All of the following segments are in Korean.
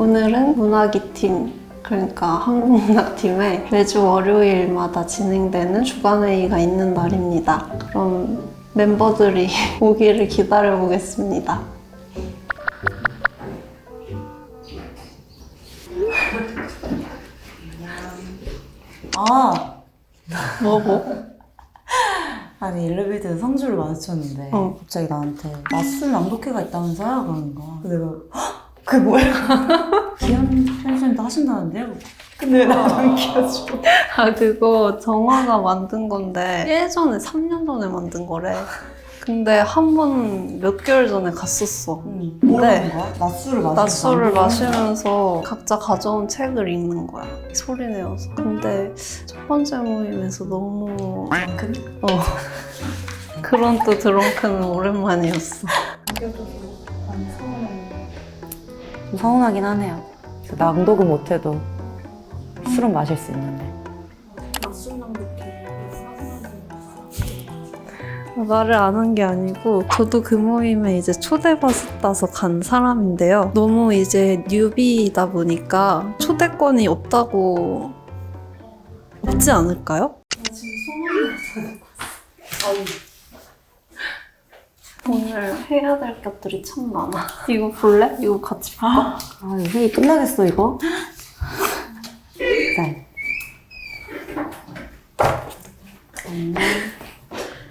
오늘은 문화기 팀, 그러니까 한국문학팀에 매주 월요일마다 진행되는 주간회의가 있는 날입니다. 그럼 멤버들이 오기를 기다려보겠습니다. 아, 뭐고? 아니 엘리베이터에서 성주를 마주쳤는데 어. 갑자기 나한테 낮술 낭독회가 있다면서요? 그러는 거야. 그래서 내가 헉! 그게 뭐야? 선생님도 하신다는데요? 근데 왜 나안 키워줘? 아 그거 정화가 만든 건데 예전에 3년 전에 만든 거래. 근데 한 번 몇 개월 전에 갔었어. 응. 뭐라는 거야? 낮술을 마시면서 낮술을 마시면서 각자 가져온 책을 읽는 거야. 소리 내어서. 근데 첫 번째 모임에서 너무 거야? 어 그런 또 드렁크는 오랜만이었어. 좀 서운하긴 하네요. 낭독은 못해도 술은 마실 수 있는데. 말을 안 한 게 아니고 저도 그 모임에 이제 초대받아서 간 사람인데요. 너무 이제 뉴비이다 보니까 초대권이 없다고 없지 않을까요? 오늘 해야 될 것들이 참 많아. 이거 볼래? 이거 같이 볼까? 아, 이 회의 끝나겠어, 이거? 네.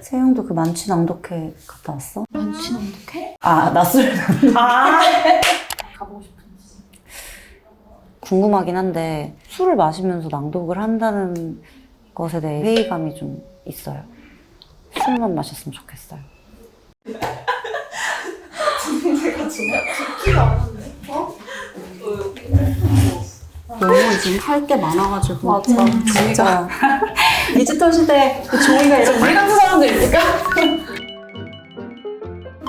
세영도 그 만취 낭독회 갔다 왔어? 만취 낭독해? 아, 낮술 아! 가보고 싶은지. 궁금하긴 한데, 술을 마시면서 낭독을 한다는 것에 대해 회의감이 좀 있어요. 술만 마셨으면 좋겠어요. 너무 지금 할 게 많아가지고. 맞아. 진짜. 디지털 시대에 종이가 이런 일하는 사람들이니까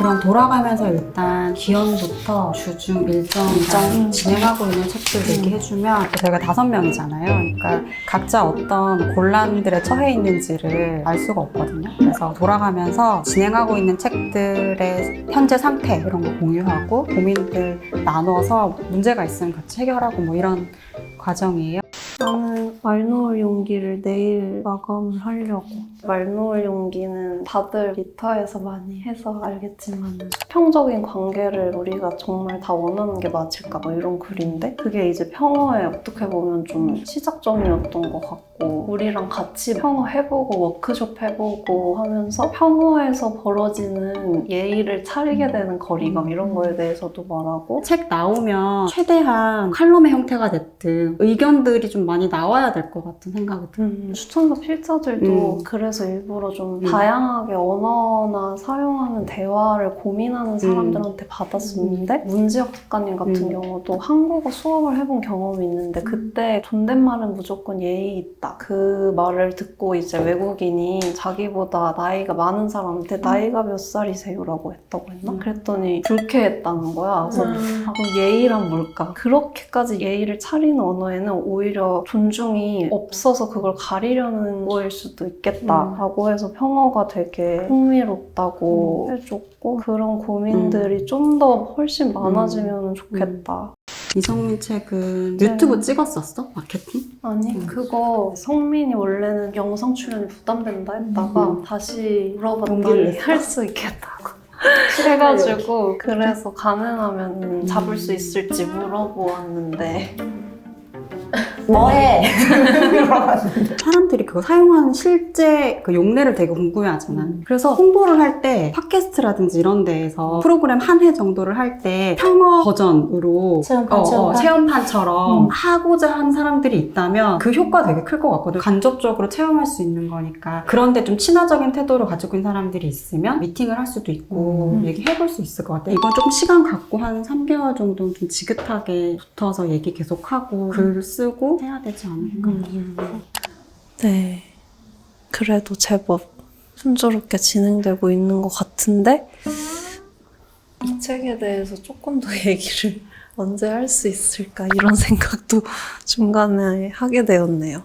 그럼 돌아가면서 일단 기원부터 주중 일정 일정 진행하고 있는 책들 얘기해주면 저희가 다섯 명이잖아요. 그러니까 각자 어떤 곤란들에 처해 있는지를 알 수가 없거든요. 그래서 돌아가면서 진행하고 있는 책들의 현재 상태 이런 거 공유하고 고민들 나눠서 문제가 있으면 같이 해결하고 뭐 이런 과정이에요. 나는 말 놓을 용기를 내일 마감을 하려고. 말 놓을 용기는 다들 기타에서 많이 해서 알겠지만 수평적인 관계를 우리가 정말 다 원하는 게 맞을까 뭐 이런 글인데 그게 이제 평화에 어떻게 보면 좀 시작점이었던 것 같고 우리랑 같이 평화 해보고 워크숍 해보고 하면서 평화에서 벌어지는 예의를 차리게 되는 거리감 이런 거에 대해서도 말하고 책 나오면 최대한 칼럼의 형태가 됐든 의견들이 좀 많이 나와야 될 것 같은 생각이 들어요. 음, 추천서 필자들도 음. 그래 서 일부러 좀 음. 다양하게 언어나 사용하는 대화를 고민하는 사람들한테 받았었는데 문지혁 작가님 같은 음. 경우도 한국어 수업을 해본 경험이 있는데 그때 존댓말은 무조건 예의 있다 그 말을 듣고 이제 외국인이 자기보다 나이가 많은 사람한테 나이가 몇 살이세요라고 했다고 했나? 음. 그랬더니 불쾌했다는 거야 그래서 아, 예의란 뭘까? 그렇게까지 예의를 차리는 언어에는 오히려 존중이 없어서 그걸 가리려는 거일 수도 있겠다 라고 해서 평어가 되게 흥미롭다고 해줬고 그런 고민들이 좀더 훨씬 많아지면 좋겠다. 이성민 책은 네. 유튜브 찍었었어? 마케팅? 아니 음. 그거 성민이 원래는 영상 출연이 부담된다 했다가 음. 다시 물어봤더니? 할 수 있겠다고 해가지고 그래서 가능하면 잡을 수 있을지 물어보았는데 뭐해? 사람들이 그거 사용하는 실제 그 용례를 되게 궁금해하잖아. 그래서 홍보를 할 때 팟캐스트라든지 이런 데에서 프로그램 한 해 정도를 할 때 평어 버전으로 체험판, 어, 어, 체험판? 체험판 처럼 음. 하고자 하는 사람들이 있다면 그 효과 되게 클 것 같거든. 간접적으로 체험할 수 있는 거니까. 그런데 좀 친화적인 태도를 가지고 있는 사람들이 있으면 미팅을 할 수도 있고 음. 얘기해 볼 수 있을 것 같아. 이건 조금 시간 갖고 한 3개월 정도 좀 지긋하게 붙어서 얘기 계속하고 글 쓰고 해야 되지 않을까. 네 그래도 제법 순조롭게 진행되고 있는 것 같은데 이 책에 대해서 조금 더 얘기를 언제 할 수 있을까 이런 생각도 중간에 하게 되었네요.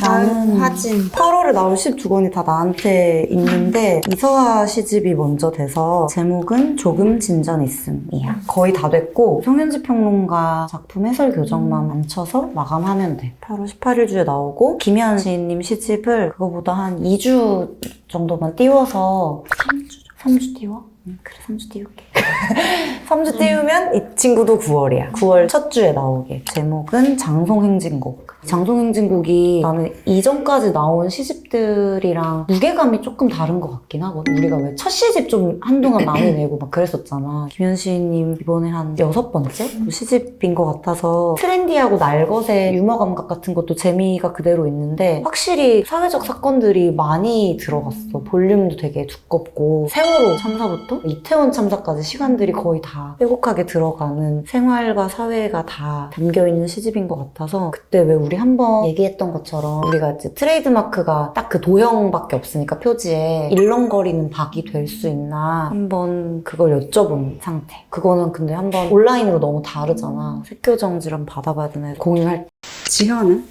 나는 화진. 8월에 나올 12권이 다 나한테 있는데 이서하 시집이 먼저 돼서 제목은 조금 진전 있음이야. 거의 다 됐고 송현지 평론가 작품 해설 교정만 맞춰서 마감하면 돼. 8월 18일 주에 나오고 김현 시인님 시집을 그거보다 한 2주 정도만 띄워서 3주 3주 띄워? 응, 그래 3주 띄울게. 3주 띄우면 이 친구도 9월이야. 9월 첫 주에 나오게. 제목은 장송행진곡. 장송행진곡이 나는 이전까지 나온 시집들이랑 무게감이 조금 다른 것 같긴 하거든. 우리가 왜 첫 시집 좀 한동안 많이 내고 막 그랬었잖아. 김현 시인님 이번에 한 여섯 번째 시집인 것 같아서 트렌디하고 날것의 유머 감각 같은 것도 재미가 그대로 있는데 확실히 사회적 사건들이 많이 들어갔어. 볼륨도 되게 두껍고 세월호 참사부터 이태원 참사까지 시간들이 거의 다 빼곡하게 들어가는 생활과 사회가 다 담겨 있는 시집인 것 같아서 그때 왜 우리 한번 얘기했던 것처럼 우리가 이제 트레이드마크가 딱 그 도형밖에 없으니까 표지에 일렁거리는 박이 될 수 있나 한번 그걸 여쭤본 상태. 그거는 근데 한번 온라인으로 너무 다르잖아. 색교정지를 한번 받아봐야 되나 공유할 때. 지현은?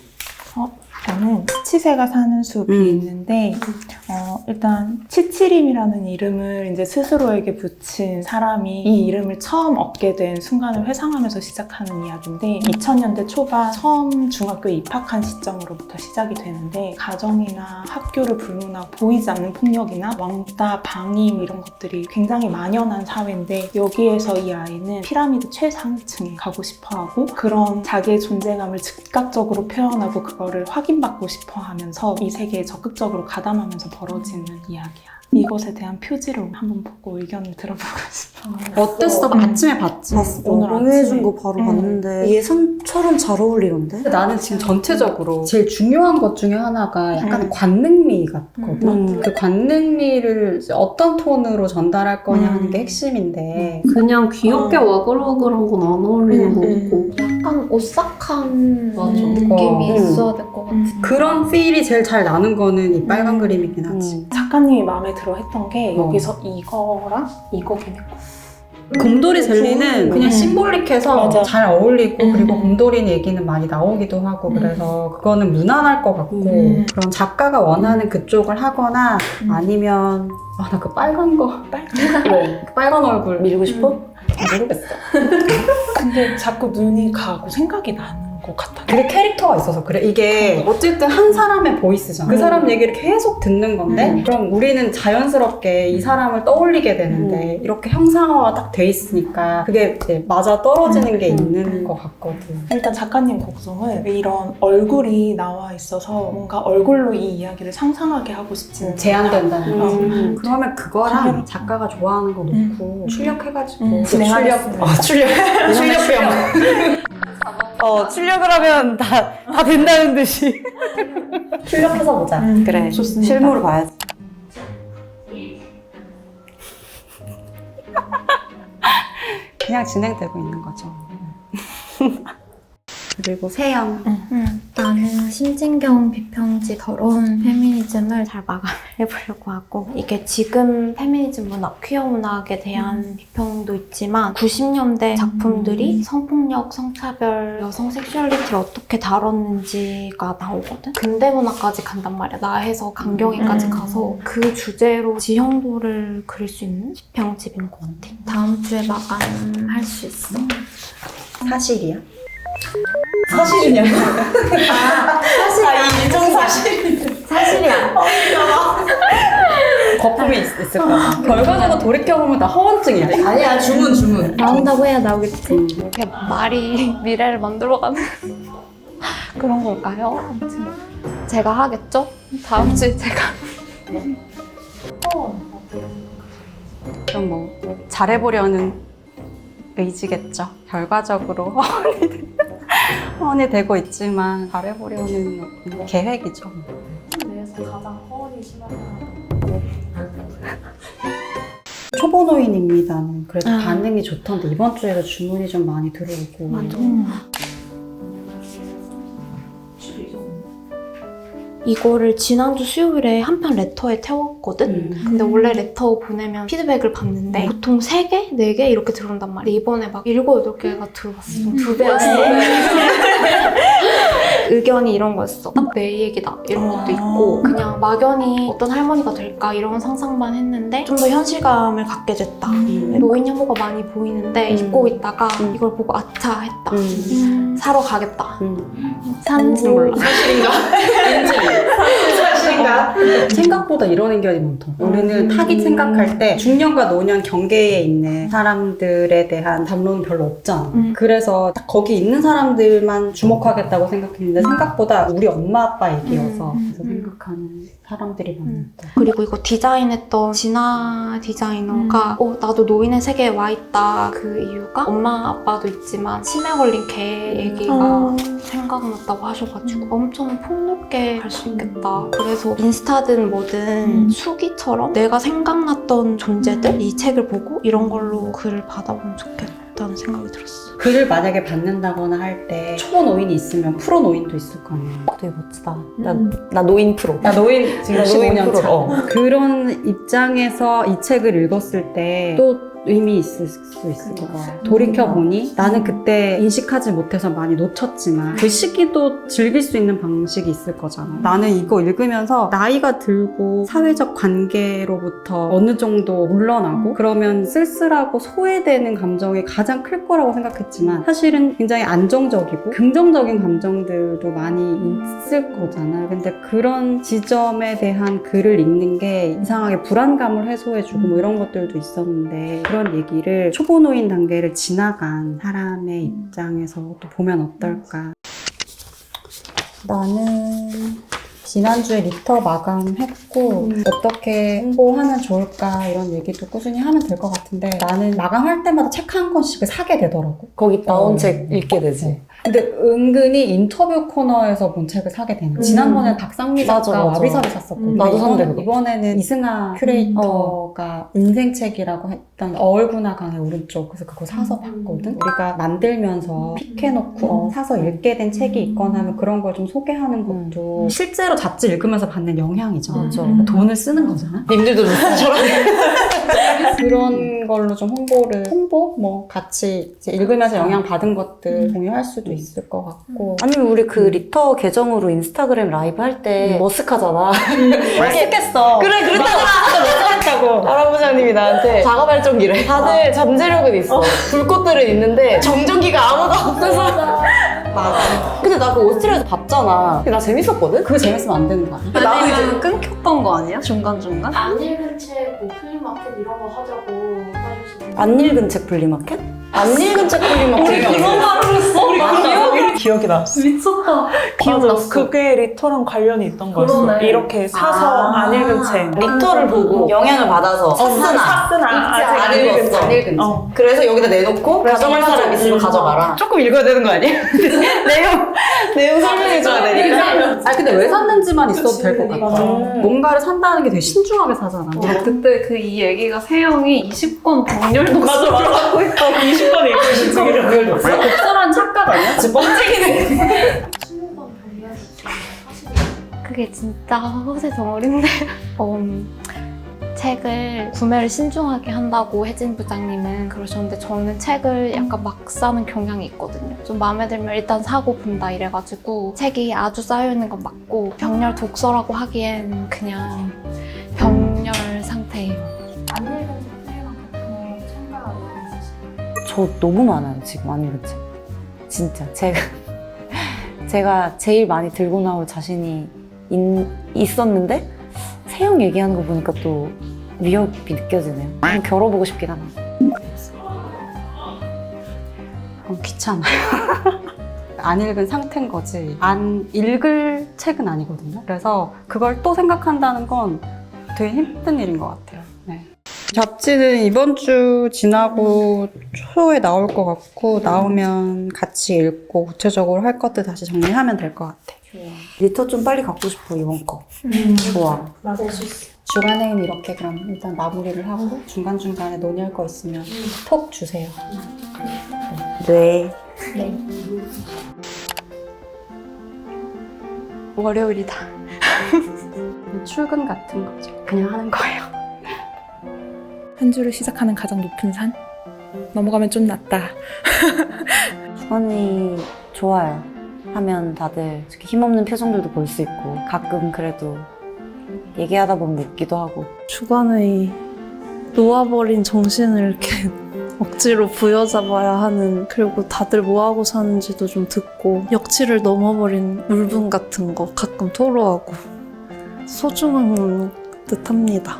저는 치치새가 사는 숲이 음. 있는데 어, 일단 치치림이라는 이름을 이제 스스로에게 붙인 사람이 이 이름을 처음 얻게 된 순간을 회상하면서 시작하는 이야기인데 2000년대 초반 처음 중학교에 입학한 시점으로부터 시작이 되는데 가정이나 학교를 불문하고 보이지 않는 폭력이나 왕따, 방임 이런 것들이 굉장히 만연한 사회인데 여기에서 이 아이는 피라미드 최상층에 가고 싶어하고 그런 자기의 존재감을 즉각적으로 표현하고 그거를 확인받고 싶어 하면서 이 세계에 적극적으로 가담하면서 벌어 지는 이야기야. 이것에 대한 표지를 한번 보고 의견을 들어보고 싶어. 어땠어? 아침에 봤지? 오늘 공유해준. 거 바로 음. 봤는데 예상처럼 잘 어울리던데? 근데 나는 지금 전체적으로 제일 중요한 것 중에 하나가 약간 음. 관능미 같거든. 음. 그 관능미를 이제 어떤 톤으로 전달할 거냐 하는 게 음. 핵심인데 그냥 귀엽게 어. 와글와글한 건 안 어울리는 음, 것 음. 같고 약간 오싹한 맞아. 느낌이 어. 있어야 될 것 같아. 그런 필이 제일 잘 나는 거는 이 빨간 음. 그림이긴 하지. 음. 작가님이 마음에 들어 했던 게 어. 여기서 이거랑 이거긴 했고. 곰돌이 젤리는 그냥 음. 심볼릭해서 맞아. 잘 어울리고 음. 그리고 곰돌이 얘기는 많이 나오기도 하고 음. 그래서 그거는 무난할 것 같고 음. 그런 작가가 원하는 그쪽을 하거나 음. 아니면 아 나 그 빨간 거 빨간 왜? 그 빨간 얼굴 밀고 싶어? 모르겠어. 근데 자꾸 눈이 가고 생각이 나는 것 같아. 그게 캐릭터가 있어서 그래. 이게 어쨌든 한 사람의 보이스잖아. 그 음. 사람 얘기를 계속 듣는 건데, 음. 그럼 우리는 자연스럽게 이 사람을 떠올리게 되는데, 이렇게 형상화가 딱 돼 있으니까, 그게 이제 맞아 떨어지는 게 음. 있는 것 같거든. 일단 작가님 곡성은 이런 얼굴이 나와 있어서 뭔가 얼굴로 이 이야기를 상상하게 하고 싶지는 제한된다는. 거지. 음. 그러면 그거랑. 작가가 좋아하는 거 놓고 출력해가지고 음, 그 진행하겠습니다. 출력, 어, 출력, 출력병. 어, 출력을 하면 다, 다 된다는 듯이. 출력해서 보자. 음, 그래. 좋습니다. 실물을 봐야지. 그냥 진행되고 있는 거죠. 그리고 세영. 음, 나는 심진경 비평지 더러운 페미니즘을 잘 마감해보려고 하고 이게 지금 페미니즘 문학, 퀴어 문학에 대한 비평도 있지만 90년대 작품들이 성폭력, 성차별, 여성 섹슈얼리티를 어떻게 다뤘는지가 나오거든? 근대 문학까지 간단 말이야. 나해서 강경애까지 음. 가서 그 주제로 지형도를 그릴 수 있는 비평집인 것 같아. 다음 주에 마감할 수 있어. 사실이야? 사실이냐? 사실이야. 거품이 있, 있을까? 결과적으로 돌이켜보면 다 허언증이야. 아니야, 주문, 주문. 나온다고 해야 나오겠지. 이렇게 말이 미래를 만들어가는 그런 걸까요? 아무튼 제가 하겠죠? 다음 주에 제가 그럼 뭐 잘해보려는 의지겠죠. 결과적으로 허언이, 되- 허언이 되고 있지만 잘해보려는 어떤 계획이죠. 내에서 가장 허언이 심한 초보 노인입니다는 그래도 아. 반응이 좋던데 이번 주에도 주문이 좀 많이 들어오고 맞아. 음. 이거를 지난주 수요일에 한 편 레터에 태웠거든? 음. 근데 원래 레터 보내면 피드백을 받는데 보통 3개? 4개? 이렇게 들어온단 말이야. 이번에 막 7, 8개가 들어왔어. 두 배였어. 의견이 이런 거였어. 딱내 얘기다 이런 것도 있고 그냥 막연히 어떤 할머니가 될까 이런 상상만 했는데 좀 더 현실감을 갖게 됐다. 노인 혐오가 많이 보이는데 음. 입고 있다가 음. 이걸 보고 아차 했다. 음. 사러 가겠다. 음. 사는지는 몰라. 생각보다 이런 의견이 많다. 우리는 타깃 생각할 때 중년과 노년 경계에 있는 사람들에 대한 담론은 별로 없잖아. 음. 그래서 딱 거기 있는 사람들만 주목하겠다고 생각했는데 생각보다 우리 엄마 아빠 얘기여서 음. 그래서 생각하는 사람들이 많았다. 그리고 이거 디자인했던 진아 디자이너가 어, 나도 노인의 세계에 와 있다. 그 이유가 엄마 아빠도 있지만 치매 걸린 개 얘기가 어. 생각났다고 하셔가지고 엄청 폭넓게 갈 수 있겠다. 그래서 인스타든 뭐든 수기처럼 내가 생각났던 존재들 이 책을 보고 이런 걸로 글을 받아보면 좋겠다는 생각이 들었어. 글을 만약에 받는다거나 할 때 초보 노인이 있으면 프로 노인도 있을 거 아니야. 되게 멋지다. 나, 나 노인 프로. 나 노인 지금 나 노인 15년 프로. 차. 어. 그런 입장에서 이 책을 읽었을 때 또 의미 있을 수 있을 것 같아. 돌이켜 보니 나는 그때 인식하지 못해서 많이 놓쳤지만 그 시기도 즐길 수 있는 방식이 있을 거잖아. 나는 이거 읽으면서 나이가 들고 사회적 관계로부터 어느 정도 물러나고 그러면 쓸쓸하고 소외되는 감정이 가장 클 거라고 생각했지만 사실은 굉장히 안정적이고 긍정적인 감정들도 많이 있을 거잖아요. 근데 그런 지점에 대한 글을 읽는 게 이상하게 불안감을 해소해주고 뭐 이런 것들도 있었는데 그런 얘기를 초보 노인 단계를 지나간 사람의 입장에서 또 보면 어떨까. 나는 지난주에 리터 마감했고 어떻게 홍보하면 좋을까 이런 얘기도 꾸준히 하면 될 것 같은데 나는 마감할 때마다 책 한 권씩을 사게 되더라고. 거기 나온 어. 책 읽게 되지. 근데 은근히 인터뷰 코너에서 본 책을 사게 되는 거야. 지난번에 박상미 맞아, 작가 맞아. 와비사비 샀었거든. 음, 나도 이번- 샀는데 그거. 이번에는 이승아 큐레이터가 인생책이라고 했던 어울구나 강의 오른쪽 그래서 그거 사서 봤거든. 우리가 만들면서 픽해놓고 어, 사서 읽게 된 책이 있거나 하면 그런 걸 좀 소개하는 것도 실제로 잡지 읽으면서 받는 영향이잖아. 맞아. 돈을 쓰는 거잖아. 님들도 저런. 그런 걸로 좀 홍보를 홍보 뭐 같이 읽으면서 영향 받은 음. 것들 공유할 수도 있을 것 같고 아니면 우리 그 리터 계정으로 인스타그램 라이브 할 때 머쓱하잖아. 맛있겠어. 그래, 그랬다고. 맛있겠다고. 할아버지님이 나한테 자가 발전기래. 다들 잠재력은 있어. 불꽃들은 있는데 정전기가 아무도 없어서. 맞아. 근데 나 그 오스트리아에서 봤잖아. 근데 나 재밌었거든? 그거 재밌으면 안 되는 거 아니야? 아니면 끊겼던 거 아니야? 중간중간? 안 읽은 책, 뭐 플리마켓 이런 거 하자고 안 읽은 책 플리마켓? 안 읽은 책 플리마켓. 말을 했어? 기억이, 기억이 났어. 미쳤다. 맞아. 그게 리터랑 관련이 있던 거였어. 그러네. 이렇게 사서 아. 안 읽은 책. 리터를 보고 영향을 받아서 샀으나 샀으나 읽지 아직 안 안 읽은 읽었어. 책. 안 읽은 어. 그래서 여기다 내놓고 가져갈 사람 있으면 가져가라. 조금 읽어야 되는 거 아니야? 내용 내용 설명해줘야 되니까. 아 근데 왜 샀는지만 있어도 될 것 같아. 음. 뭔가를 산다는 게 되게 신중하게 사잖아. 나 그때 그 이 얘기가 세영이 20권 정렬 독서 맞아, 맞아. 하고 있어. 20권 읽고 있는 책이라고. 독서란 착각 아니야? 지금 뻥튀기네. 그게 진짜 허세 덩어리인데 음, 책을 구매를 신중하게 한다고 혜진 부장님은 그러셨는데 저는 책을 약간 막 사는 경향이 있거든요. 좀 마음에 들면 일단 사고 본다 이래가지고 책이 아주 쌓여있는 건 맞고 병렬 독서라고 하기엔 그냥 저 너무 많아요 지금 안 책. 진짜 제가 제가 제일 많이 들고 나올 자신이 있, 있었는데 세영 얘기하는 거 보니까 또 위협이 느껴지네요. 한번 겨뤄보고 싶긴 하다. 어, 귀찮아. 안 읽은 상태인 거지. 안 읽을 책은 아니거든요. 그래서 그걸 또 생각한다는 건 되게 힘든 일인 것 같아요. 네. 잡지는 이번 주 지나고 초에 나올 것 같고 나오면 같이 읽고 구체적으로 할 것들 다시 정리하면 될 것 같아. 리터 좀 빨리 갖고 싶어 이번 거. 좋아. 맞을 수 있어. 주간에는 이렇게 그럼 일단 마무리를 하고 중간 중간에 논의할 거 있으면 톡 주세요. 네. 월요일이다. 출근 같은 거죠. 그냥 하는 거예요. 한 주를 시작하는 가장 높은 산? 넘어가면 좀 낫다. 주간이 좋아요. 하면 다들 이렇게 힘없는 표정들도 볼 수 있고 가끔 그래도 얘기하다 보면 웃기도 하고 주간의 놓아버린 정신을 이렇게 억지로 부여잡아야 하는 그리고 다들 뭐하고 사는지도 좀 듣고 역치를 넘어버린 울분 같은 거 가끔 토로하고 소중한 듯합니다.